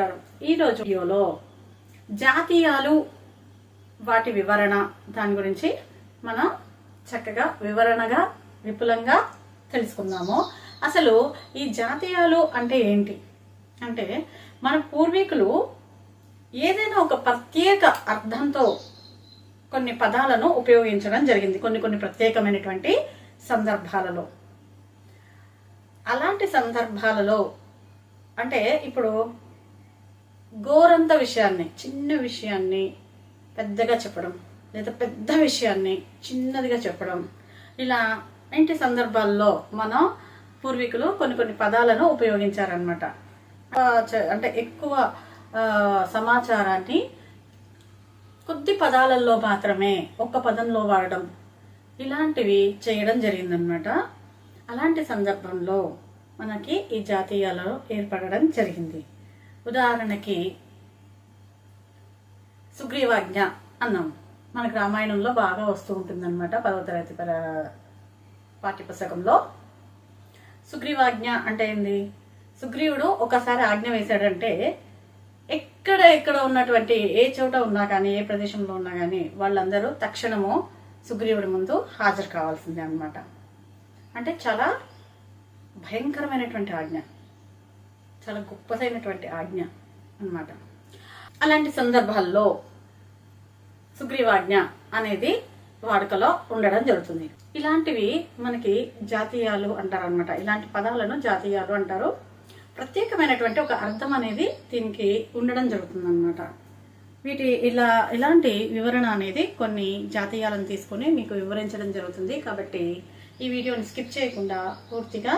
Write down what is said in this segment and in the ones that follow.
నమస్కారం ఈరోజు వీడియోలో జాతీయాలు వాటి వివరణ దాని గురించి మనం చక్కగా వివరణగా విపులంగా తెలుసుకుందాము. అసలు ఈ జాతీయాలు అంటే ఏంటి? అంటే మన పూర్వీకులు ఏదైనా ఒక ప్రత్యేక అర్థంతో కొన్ని పదాలను ఉపయోగించడం జరిగింది కొన్ని కొన్ని ప్రత్యేకమైనటువంటి సందర్భాలలో. అలాంటి సందర్భాలలో అంటే ఇప్పుడు గోరంత విషయాన్ని చిన్న విషయాన్ని పెద్దగా చెప్పడం లేదా పెద్ద విషయాన్ని చిన్నదిగా చెప్పడం. ఇలా ఇంటి సందర్భాల్లో మనం పూర్వీకులు కొన్ని కొన్ని పదాలను ఉపయోగించారనమాట అంటే ఎక్కువ సమాచారాన్ని కొద్ది పదాలలో మాత్రమే ఒక్క పదంలో వాడడం ఇలాంటివి చేయడం జరిగిందనమాట అలాంటి సందర్భంలో మనకి ఈ జాతీయాలు ఏర్పడడం జరిగింది. ఉదాహరణకి సుగ్రీవాజ్ఞ అన్నాం. మనకు రామాయణంలో బాగా వస్తూ ఉంటుందన్నమాట పదవ తరగతి పర పాఠ్యపుస్తకంలో. సుగ్రీవాజ్ఞ అంటే ఏంది? సుగ్రీవుడు ఒకసారి ఆజ్ఞ వేశాడంటే ఎక్కడ ఎక్కడ ఉన్నటువంటి ఏ చోట ఉన్నా కానీ ఏ ప్రదేశంలో ఉన్నా కానీ వాళ్ళందరూ తక్షణము సుగ్రీవుడి ముందు హాజరు కావాల్సిందే అన్నమాట. అంటే చాలా భయంకరమైనటువంటి ఆజ్ఞ. చాలా గొప్పదైనటువంటి ఆజ్ఞ అన్నమాట. అలాంటి సందర్భాల్లో సుగ్రీవాజ్ఞ అనేది వాడుకలో ఉండడం జరుగుతుంది. ఇలాంటివి మనకి జాతీయాలు అంటారు అనమాట ఇలాంటి పదాలను జాతీయాలు అంటారు. ప్రత్యేకమైనటువంటి ఒక అర్థం అనేది దీనికి ఉండడం జరుగుతుంది అనమాట వీటి ఇలా ఇలాంటి వివరణ అనేది కొన్ని జాతీయాలను తీసుకొని మీకు వివరించడం జరుగుతుంది. కాబట్టి ఈ వీడియోని స్కిప్ చేయకుండా పూర్తిగా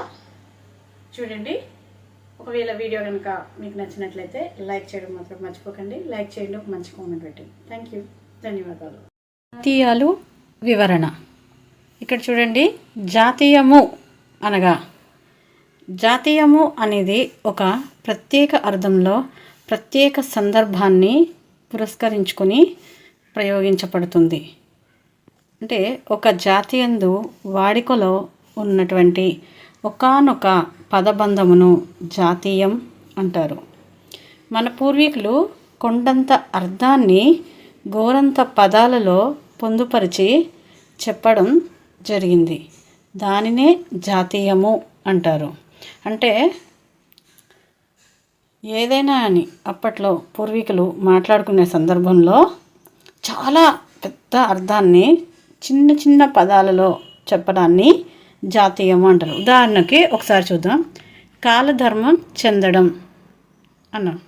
చూడండి. ఒకవేళ వీడియో కనుక మీకు నచ్చినట్లయితే లైక్ చేయడం మాత్రం మర్చిపోకండి. లైక్ చేయండి ఒక మంచి కామెంట్ పెట్టండి. థ్యాంక్ యూ ధన్యవాదాలు. జాతీయాలు వివరణ. ఇక్కడ చూడండి జాతీయము అనగా జాతీయము అనేది ఒక ప్రత్యేక అర్థంలో ప్రత్యేక సందర్భాన్ని పురస్కరించుకొని ప్రయోగించబడుతుంది. అంటే ఒక జాతీయందు వాడికలో ఉన్నటువంటి ఒకానొక పదబంధమును జాతీయం అంటారు. మన పూర్వీకులు కొండంత అర్థాన్ని గోరంత పదాలలో పొందుపరిచి చెప్పడం జరిగింది. దానినే జాతీయము అంటారు. అంటే ఏదైనా అని అప్పట్లో పూర్వీకులు మాట్లాడుకునే సందర్భంలో చాలా పెద్ద అర్థాన్ని చిన్న చిన్న పదాలలో చెప్పడాన్ని జాతీయము అంటారు. ఉదాహరణకి ఒకసారి చూద్దాం. కాలధర్మం చెందడం అన్నాం.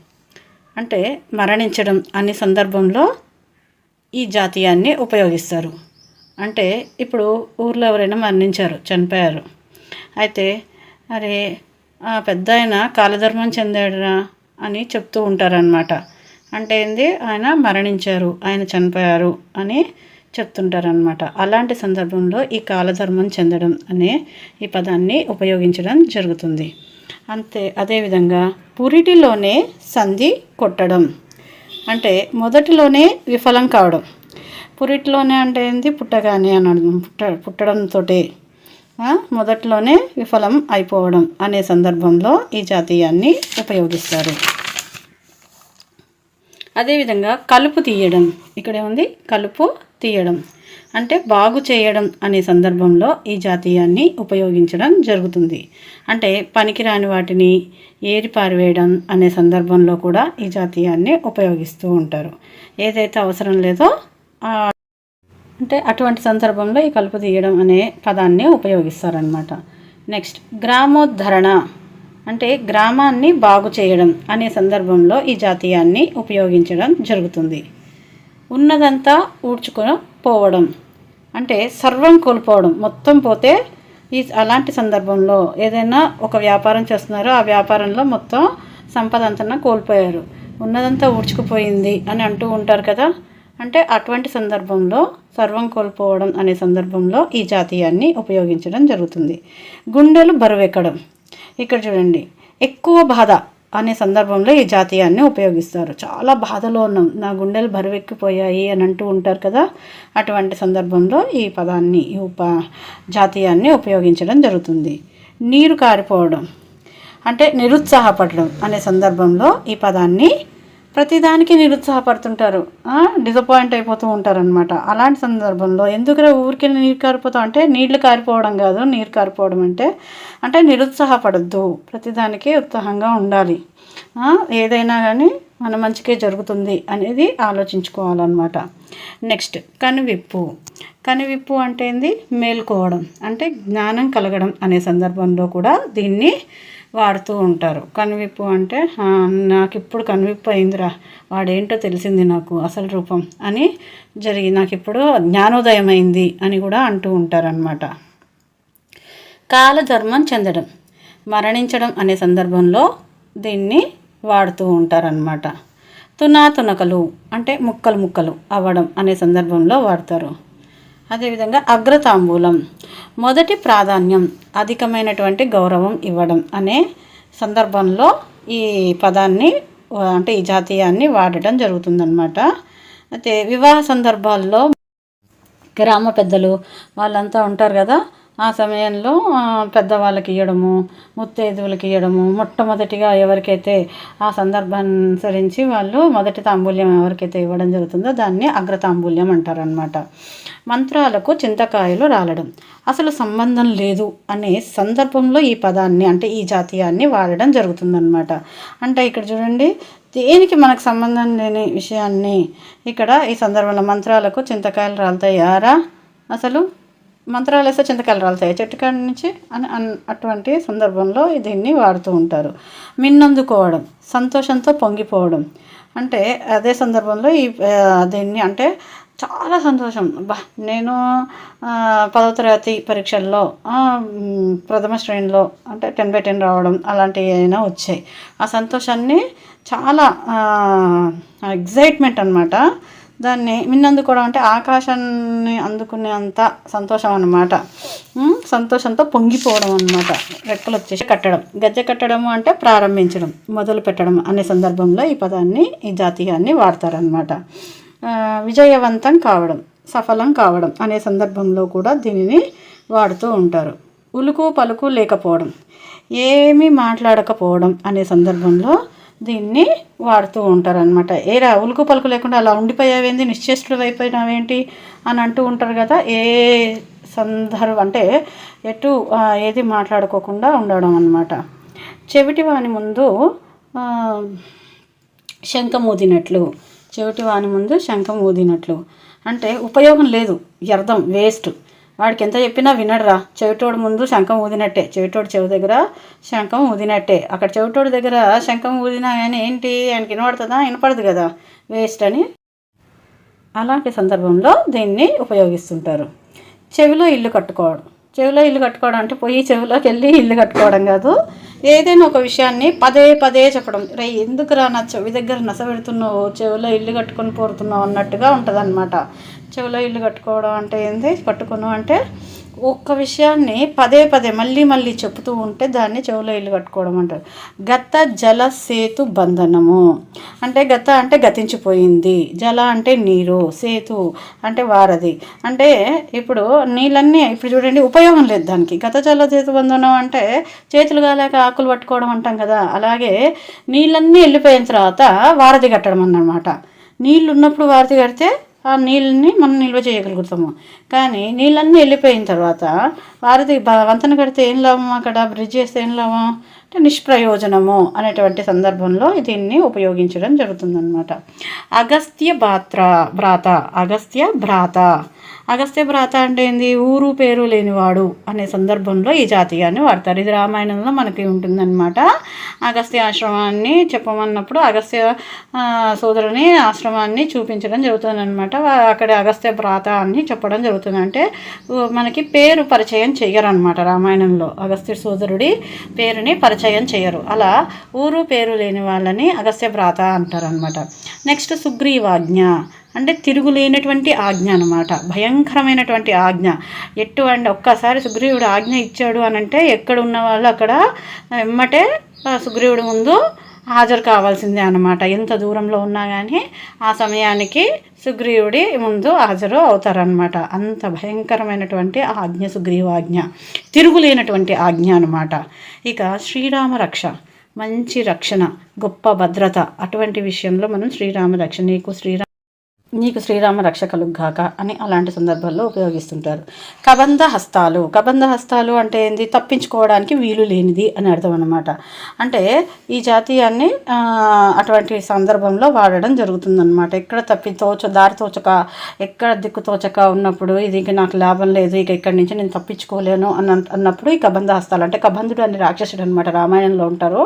అంటే మరణించడం అనే సందర్భంలో ఈ జాతీయాన్ని ఉపయోగిస్తారు. అంటే ఇప్పుడు ఊర్లో ఎవరైనా మరణించారు చనిపోయారు. అయితే అరే ఆ పెద్ద ఆయన కాలధర్మం చెందాడురా అని చెప్తూ ఉంటారనమాట అంటే ఏంది? ఆయన మరణించారు ఆయన చనిపోయారు అని చెప్తుంటారనమాట అలాంటి సందర్భంలో ఈ కాలధర్మం చెందడం అనే ఈ పదాన్ని ఉపయోగించడం జరుగుతుంది. అంతే అదేవిధంగా పురిటిలోనే సంధి కొట్టడం. అంటే మొదటిలోనే విఫలం కావడం. పురిటిలోనే అంటే ఏంది? పుట్టగానే అని పుట్ట పుట్టడంతో మొదట్లోనే విఫలం అయిపోవడం అనే సందర్భంలో ఈ జాతీయాన్ని ఉపయోగిస్తారు. అదేవిధంగా కలుపు తీయడం. ఇక్కడ ఉంది కలుపు తీయడం అంటే బాగు చేయడం అనే సందర్భంలో ఈ జాతీయాన్ని ఉపయోగించడం జరుగుతుంది. అంటే పనికిరాని వాటిని ఏరిపారివేయడం అనే సందర్భంలో కూడా ఈ జాతీయాన్ని ఉపయోగిస్తూ ఉంటారు. ఏదైతే అవసరం లేదో అంటే అటువంటి సందర్భంలో ఈ కలుపు తీయడం అనే పదాన్ని ఉపయోగిస్తారనమాట నెక్స్ట్ గ్రామోద్ధరణ అంటే గ్రామాన్ని బాగు చేయడం అనే సందర్భంలో ఈ జాతీయాన్ని ఉపయోగించడం జరుగుతుంది. ఉన్నదంతా ఊడ్చుకొని పోవడం. అంటే సర్వం కోల్పోవడం. మొత్తం పోతే ఈ అలాంటి సందర్భంలో ఏదైనా ఒక వ్యాపారం చేస్తున్నారో ఆ వ్యాపారంలో మొత్తం సంపద అంతా కోల్పోయారు. ఉన్నదంతా ఊడ్చుకుపోయింది అని అంటూ ఉంటారు కదా. అంటే అటువంటి సందర్భంలో సర్వం కోల్పోవడం అనే సందర్భంలో ఈ జాతీయాన్ని ఉపయోగించడం జరుగుతుంది. గుండెలు బరువెక్కడం. ఇక్కడ చూడండి. ఎక్కువ బాధ అనే సందర్భంలో ఈ జాతీయాన్ని ఉపయోగిస్తారు. చాలా బాధలో ఉన్నాం. నా గుండెలు బరువెక్కిపోయాయి అని అంటూ ఉంటారు కదా? అటువంటి సందర్భంలో ఈ పదాన్ని ఈ ఉప జాతీయాన్ని ఉపయోగించడం జరుగుతుంది. నీరు కారిపోవడం అంటే నిరుత్సాహపడడం అనే సందర్భంలో ఈ పదాన్ని ప్రతిదానికి నిరుత్సాహపడుతుంటారు. డిసప్పాయింట్ అయిపోతూ ఉంటారనమాట అలాంటి సందర్భంలో ఎందుకురా ఊరికెళ్ళి నీరు కారిపోతాం అంటే నీళ్ళు కారిపోవడం కాదు నీరు కారిపోవడం అంటే అంటే నిరుత్సాహపడద్దు. ప్రతిదానికి ఉత్సాహంగా ఉండాలి. ఏదైనా కానీ మన మంచికే జరుగుతుంది అనేది ఆలోచించుకోవాలన్నమాట. నెక్స్ట్ కనువిప్పు. కనువిప్పు అంటే ఏంది? మేల్కోవడం అంటే జ్ఞానం కలగడం అనే సందర్భంలో కూడా దీన్ని వాడుతూ ఉంటారు. కనువిప్పు అంటే నాకు ఇప్పుడు కనువిప్పు అయిందిరా. వాడేంటో తెలిసింది నాకు అసలు రూపం అని జరిగి నాకు ఇప్పుడు జ్ఞానోదయం అయింది అని కూడా అంటూ ఉంటారనమాట కాలధర్మం చెందడం మరణించడం అనే సందర్భంలో దీన్ని వాడుతూ ఉంటారనమాట తునాతునకలు అంటే ముక్కలు ముక్కలు అవ్వడం అనే సందర్భంలో వాడతారు. అదేవిధంగా అగ్రతాంబూలం. మొదటి ప్రాధాన్యం అధికమైనటువంటి గౌరవం ఇవ్వడం అనే సందర్భంలో ఈ పదాన్ని అంటే ఈ జాతీయాన్ని వాడటం జరుగుతుందన్నమాట. అయితే వివాహ సందర్భాల్లో గ్రామ పెద్దలు వాళ్ళంతా ఉంటారు కదా ఆ సమయంలో పెద్దవాళ్ళకి ఇవ్వడము ముత్తైదువులకి ఇవ్వడము మొట్టమొదటిగా ఎవరికైతే ఆ సందర్భాన్ని అనుసరించి వాళ్ళు మొదటి తాంబూల్యం ఎవరికైతే ఇవ్వడం జరుగుతుందో దాన్ని అగ్రతాంబూల్యం అంటారనమాట మంత్రాలకు చింతకాయలు రాలడం. అసలు సంబంధం లేదు అనే సందర్భంలో ఈ పదాన్ని అంటే ఈ జాతీయాన్ని వాడడం జరుగుతుందనమాట అంటే ఇక్కడ చూడండి దేనికి మనకు సంబంధం లేని విషయాన్ని ఇక్కడ ఈ సందర్భంలో మంత్రాలకు చింతకాయలు రాలుతాయారా అసలు? మంత్రాలు వేస్తే చింతకాయలు రాలుతాయి. చెట్టు కాడి నుంచి అని అన్- అటువంటి సందర్భంలో దీన్ని వాడుతూ ఉంటారు. మిన్నందుకోవడం సంతోషంతో పొంగిపోవడం. అంటే అదే సందర్భంలో ఈ దీన్ని అంటే చాలా సంతోషం. బా నేను పదవ తరగతి పరీక్షల్లో ప్రథమ శ్రేణిలో అంటే టెన్ బై టెన్ రావడం అలాంటివి అయినా వచ్చాయి. ఆ సంతోషాన్ని చాలా ఎగ్జైట్మెంట్ అనమాట దాన్ని మిన్నందుకోవడం అంటే ఆకాశాన్ని అందుకునేంత సంతోషం అన్నమాట. సంతోషంతో పొంగిపోవడం అన్నమాట. రెక్కలు వచ్చేసి కట్టడం. గజ్జె కట్టడం అంటే ప్రారంభించడం మొదలు పెట్టడం అనే సందర్భంలో ఈ పదాన్ని ఈ జాతీయాన్ని వాడతారనమాట విజయవంతం కావడం సఫలం కావడం అనే సందర్భంలో కూడా దీనిని వాడుతూ ఉంటారు. ఉలుకు పలుకు లేకపోవడం ఏమీ మాట్లాడకపోవడం అనే సందర్భంలో దీన్ని వాడుతూ ఉంటారనమాట ఏరా ఉలుకు పలుకు లేకుండా అలా ఉండిపోయావేంది? నిశ్చేష్టులు అయిపోయినావేంటి? అని అంటూ ఉంటారు కదా ఏ సందర్భం అంటే ఎటు ఏది మాట్లాడుకోకుండా ఉండడం అనమాట చెవిటి వాని ముందు శంఖం ఊదినట్లు. చెవిటి వాని ముందు శంఖం ఊదినట్లు. అంటే ఉపయోగం లేదు వ్యర్థం వేస్ట్. వాడికి ఎంత చెప్పినా వినడురా. చెవిటోడు ముందు శంఖం ఊదినట్టే. చెవిటోడు చెవి దగ్గర శంఖం ఊదినట్టే. అక్కడ చెవిటోడు దగ్గర శంఖం ఊదినా కానీ ఏంటి? ఆయనకి వినపడుతుందా వినపడదు కదా. వేస్ట్ అని అలాంటి సందర్భంలో దీన్ని ఉపయోగిస్తుంటారు. చెవిలో ఇల్లు కట్టుకోవడం. చెవిలో ఇల్లు కట్టుకోవడం అంటే పోయి చెవిలోకి వెళ్ళి ఇల్లు కట్టుకోవడం కాదు. ఏదైనా ఒక విషయాన్ని పదే పదే చెప్పడం. రే ఎందుకురా నా చెవి దగ్గర నస పెడుతున్నావు? చెవిలో ఇల్లు కట్టుకొని పోరుతున్నావు అన్నట్టుగా ఉంటుంది చెవిలో ఇల్లు కట్టుకోవడం అంటే ఏంది? కట్టుకున్నావు అంటే ఒక్క విషయాన్ని పదే పదే మళ్ళీ మళ్ళీ చెప్తూ ఉంటే దాన్ని చెవులో ఇల్లు కట్టుకోవడం అంటారు. గత జల సేతు బంధనము. అంటే గత అంటే గతించిపోయింది. జల అంటే నీరు సేతు అంటే వారధి. అంటే ఇప్పుడు నీళ్ళన్నీ ఇప్పుడు చూడండి ఉపయోగం లేదు దానికి. గత జల సేతు బంధనం అంటే చేతులు కాలేక ఆకులు పట్టుకోవడం అంటాం కదా. అలాగే నీళ్ళన్నీ వెళ్ళిపోయిన తర్వాత వారధి కట్టడం అన్నమాట. నీళ్ళు ఉన్నప్పుడు వారధి కడితే ఆ నీళ్ళని మనం నిల్వ చేయగలుగుతాము. కానీ నీళ్ళన్నీ వెళ్ళిపోయిన తర్వాత వారిది వంతెన కడితే ఏం లాభం? అక్కడ బ్రిడ్జ్ చేస్తే ఏం లాభం? అంటే నిష్ప్రయోజనము అనేటువంటి సందర్భంలో దీన్ని ఉపయోగించడం జరుగుతుందన్నమాట. అగస్త్య భాత్ర భ్రాత అగస్త్య భ్రాత. అగస్త్య భ్రాత అంటే ఏంది? ఊరు పేరు లేనివాడు అనే సందర్భంలో ఈ జాతీయాన్ని వాడతారు. ఇది రామాయణంలో మనకి ఉంటుందన్నమాట. అగస్త్య ఆశ్రమాన్ని చెప్పమన్నప్పుడు అగస్త్య సోదరుని ఆశ్రమాన్ని చూపించడం జరుగుతుందన్నమాట. అక్కడ అగస్త్య భ్రాత అని చెప్పడం జరుగుతుంది. అంటే మనకి పేరు పరిచయం చెయ్యరన్నమాట రామాయణంలో. అగస్త్య సోదరుడి పేరుని పరిచయం చేయరు అలా ఊరు పేరు లేని వాళ్ళని అగస్త్య భ్రాత అంటారనమాట నెక్స్ట్ సుగ్రీవాజ్ఞ. అంటే తిరుగులేనటువంటి ఆజ్ఞ అనమాట భయంకరమైనటువంటి ఆజ్ఞ. ఎటువంటి ఒక్కసారి సుగ్రీవుడు ఆజ్ఞ ఇచ్చాడు అని అంటే ఎక్కడ ఉన్న వాళ్ళు అక్కడ వెమ్మటే సుగ్రీవుడు సుగ్రీవుడి ముందు హాజరు కావాల్సిందే అనమాట ఎంత దూరంలో ఉన్నా కానీ ఆ సమయానికి సుగ్రీవుడి ముందు హాజరు అవుతారనమాట అంత భయంకరమైనటువంటి ఆజ్ఞ సుగ్రీవాజ్ఞ తిరుగులేనటువంటి ఆజ్ఞ అనమాట ఇక శ్రీరామ రక్ష. మంచి రక్షణ గొప్ప భద్రత అటువంటి విషయంలో మనం శ్రీరామ రక్ష. నీకు శ్రీరామ నీకు శ్రీరామ రక్ష కలుగ్గాక అని అలాంటి సందర్భాల్లో ఉపయోగిస్తుంటారు. కబంధ హస్తాలు కబంధ హస్తాలు అంటే ఏంది? తప్పించుకోవడానికి వీలు లేనిది అని అర్థం అనమాట అంటే ఈ జాతీయాన్ని అటువంటి సందర్భంలో వాడడం జరుగుతుందన్నమాట. ఎక్కడ తప్పి తోచ దారి తోచక ఎక్కడ దిక్కు తోచక ఉన్నప్పుడు ఇది నాకు లాభం లేదు ఇక ఇక్కడి నుంచి నేను తప్పించుకోలేను అన్న అన్నప్పుడు ఈ కబంధ హస్తాలు అంటే కబంధుడు అని రాక్షసుడు అనమాట రామాయణంలో ఉంటారు.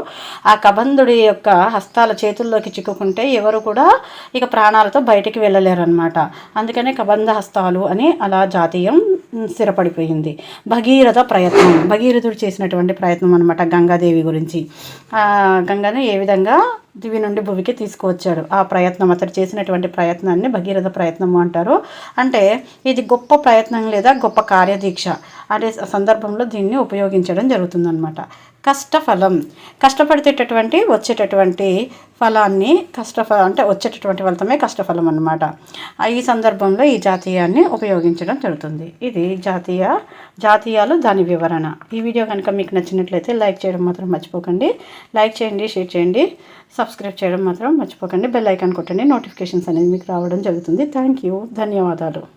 ఆ కబంధుడి యొక్క హస్తాల చేతుల్లోకి చిక్కుకుంటే ఎవరు కూడా ఇక ప్రాణాలతో బయటికి వెళ్ళ అనమాట అందుకనే కబంధ హస్తాలు అని అలా జాతీయం స్థిరపడిపోయింది. భగీరథ ప్రయత్నం. భగీరథుడు చేసినటువంటి ప్రయత్నం అనమాట గంగాదేవి గురించి. గంగను ఏ విధంగా దివి నుండి భువికి తీసుకువచ్చాడు. ఆ ప్రయత్నం అతడు చేసినటువంటి ప్రయత్నాన్ని భగీరథ ప్రయత్నము అంటారు. అంటే ఇది గొప్ప ప్రయత్నం లేదా గొప్ప కార్యదీక్ష అనే సందర్భంలో దీన్ని ఉపయోగించడం జరుగుతుందన్నమాట. కష్టఫలం. కష్టపడితేటటువంటి వచ్చేటటువంటి ఫలాన్ని కష్టఫ అంటే వచ్చేటటువంటి ఫలితమే కష్టఫలం అన్నమాట. ఈ సందర్భంలో ఈ జాతీయాన్ని ఉపయోగించడం జరుగుతుంది. ఇది జాతీయ జాతీయాలు దాని వివరణ. ఈ వీడియో కనుక మీకు నచ్చినట్లయితే లైక్ చేయడం మాత్రం మర్చిపోకండి. లైక్ చేయండి షేర్ చేయండి. సబ్స్క్రైబ్ చేయడం మాత్రం మర్చిపోకండి. బెల్ ఐకాన్ కొట్టండి. నోటిఫికేషన్స్ అనేది మీకు రావడం జరుగుతుంది. Thank you. ధన్యవాదాలు.